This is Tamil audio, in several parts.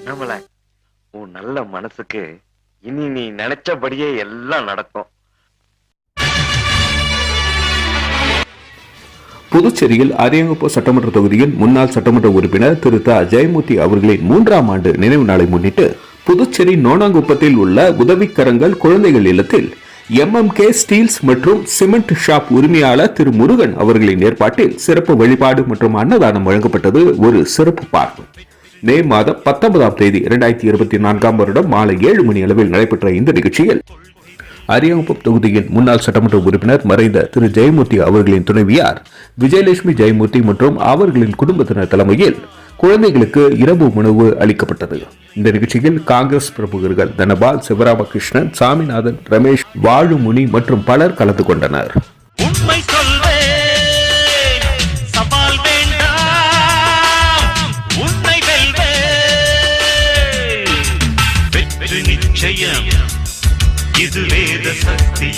அண்ணாமலை உன் நல்ல மனசுக்கு இனி நீ நினைச்சபடியே எல்லாம் நடக்கும். புதுச்சேரியில் அரியங்குப்ப சட்டமன்ற தொகுதியின் முன்னாள் சட்டமன்ற உறுப்பினர் திரு. த. ஜெயமூர்த்தி அவர்களின் மூன்றாம் ஆண்டு நினைவு நாளை முன்னிட்டு புதுச்சேரி நோனாங்குப்பத்தில் உள்ள உதவிக்கரங்கள் குழந்தைகள் இல்லத்தில் எம்எம்கே ஸ்டீல்ஸ் மற்றும் சிமெண்ட் ஷாப் உரிமையாளர் திரு. முருகன் அவர்களின் ஏற்பாட்டில் சிறப்பு வழிபாடு மற்றும் அன்னதானம் வழங்கப்பட்டது ஒரு சிறப்பு பார்வை. மே மாதம் பத்தொன்பதாம் தேதி இரண்டாயிரத்தி இருபத்தி நான்காம் வருடம் மாலை ஏழு மணி அளவில் நடைபெற்ற இந்த நிகழ்ச்சியில் அரியாங்குப்பம் தொகுதியின் முன்னாள் சட்டமன்ற உறுப்பினர் மறைந்த திரு ஜெயமூர்த்தி அவர்களின் துணைவியார் விஜயலட்சுமி ஜெயமூர்த்தி மற்றும் அவர்களின் குடும்பத்தினர் தலைமையில் குழந்தைகளுக்கு இரவு உணவு அளிக்கப்பட்டது. இந்த நிகழ்ச்சியில் காங்கிரஸ் பிரமுகர்கள் தனபால் சிவராமகிருஷ்ணன் சாமிநாதன் ரமேஷ் வாழுமுனி மற்றும் பலர் கலந்து கொண்டனர்.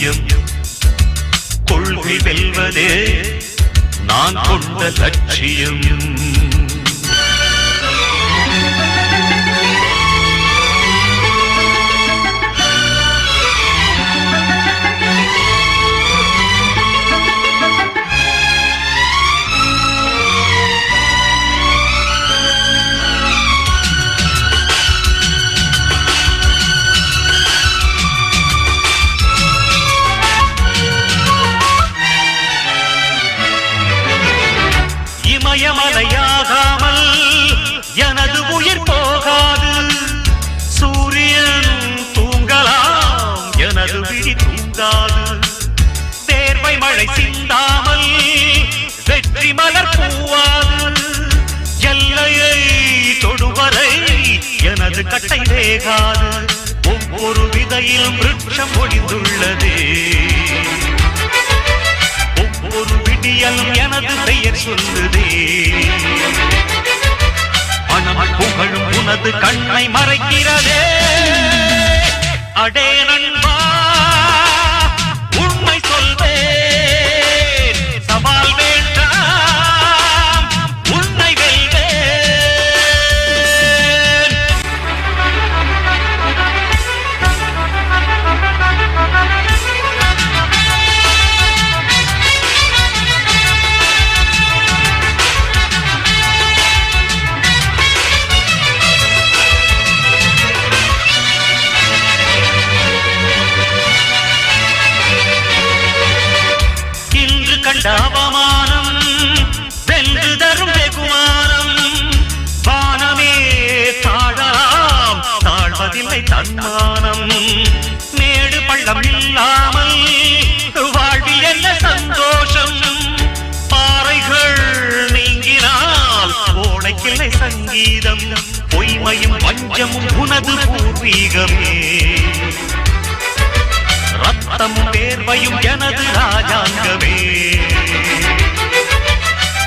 சத்தியம் கொள்கை வெல்வதே நான் கொண்ட லட்சியம். தாமல் வெற்றி மலர் பூவாது. எல்லையை தொடுவரை எனது கட்டை வேகாது. ஒவ்வொரு விதையிலும் விருட்சம் ஒளிந்துள்ளதே. ஒவ்வொரு விடியலும் எனது பெயர் சொல்லுதே. பணம் புகழும் உனது கண்ணை மறைக்கிறதே. அடே நண்பா. பொய்மையும் வஞ்சமும் உனது பூர்வீகமே. ரத்தமும் தேர்வையும் எனது ராஜாங்கமே.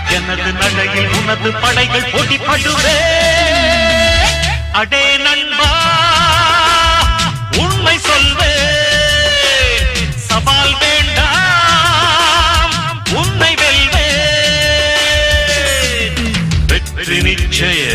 எனது நடையில் உனது படைகள் போட்டிப்படுவே. அடே நண்பா உண்மை சொல்வே. சவால் வேண்டாம் உன்னை வெல்வே. வெற்றி நிச்சயம்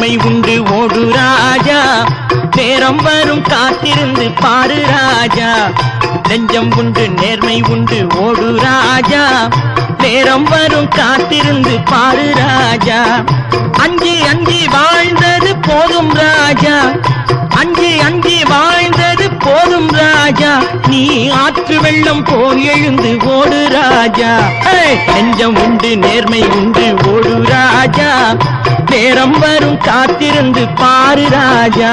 உண்டு உண்டு ஓடு ராஜா. நேரம் வரும் காத்திருந்து பாரு ராஜா. நெஞ்சம் உண்டு நேர்மை உண்டு ஓடு ராஜா. நேரம் வரும் காத்திருந்து பாரு ராஜா. அஞ்சு அஞ்சு வாழ்ந்தது போதும் ராஜா. அஞ்சு அஞ்சு வாழ்ந்தது போதும் ராஜா. நீ ஆற்று வெள்ளம் போல் எழுந்து ஓடு ராஜா. நெஞ்சம் உண்டு நேர்மை உண்டு ஓடு ராஜா. நேரம் வரும் காத்திருந்து பாரு ராஜா.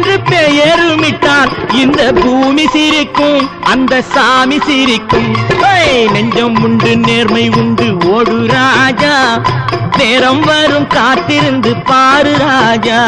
ஏறுமிட்டான். இந்த பூமி சிரிக்கும் அந்த சாமி சிரிக்கும். நெஞ்சம் உண்டு நேர்மை உண்டு ஓடு ராஜா. நேரம் வரும் காத்திருந்து பாரு ராஜா.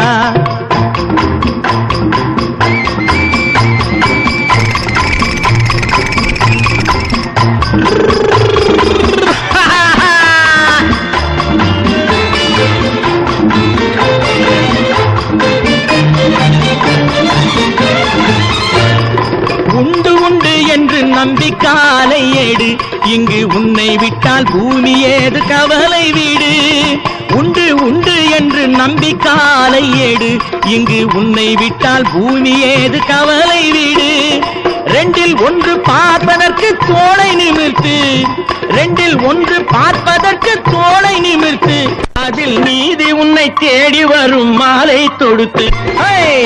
என்று காலை ஏடு இங்கு உன்னை விட்டால் பூமி ஏது கவலை வீடு. ரெண்டில் ஒன்று பார்ப்பதற்கு தோலை நிமிர்த்து. ரெண்டில் ஒன்று பார்ப்பதற்கு தோலை நிமிர்த்து. அதில் நீதி உன்னை தேடி வரும் மாலை தொடுத்து.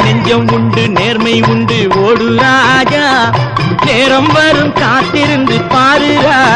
நெஞ்சம் உண்டு நேர்மை உண்டு ஓடு ராஜா. நேரம் வரும் காத்திருந்து பா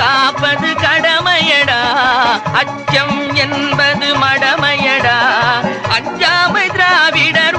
காப்பது கடமையடா. அச்சம் என்பது மடமையடா. அஞ்சாமை திராவிட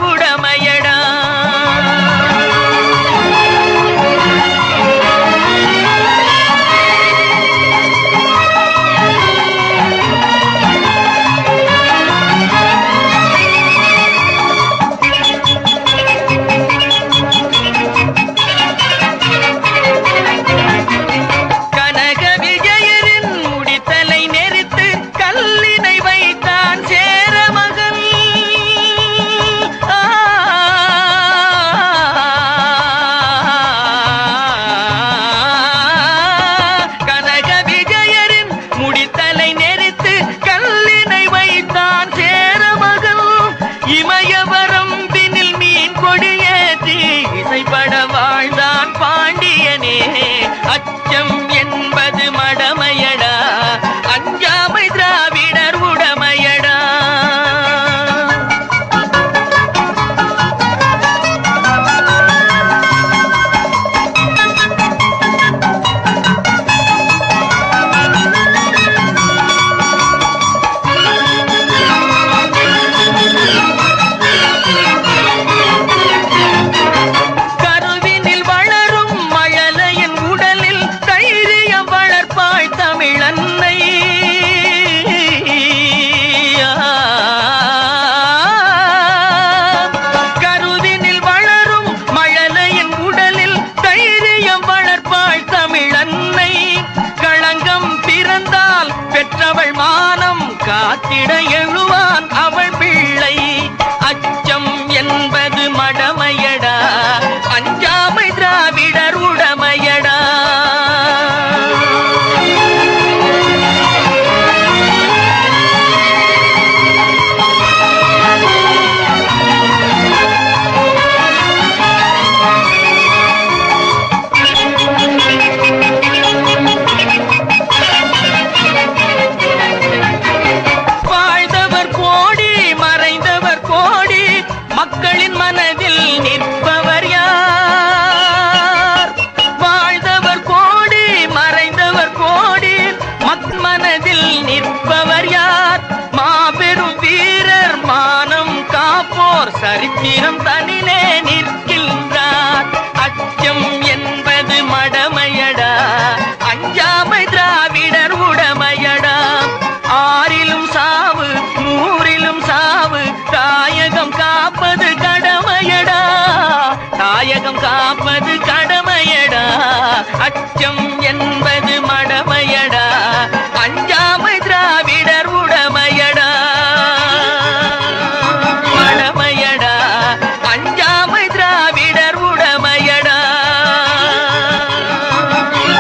அச்சம் அவள் மானம் காத்திட எழு மடமையடா. அச்சம் என்பது மடமையடா.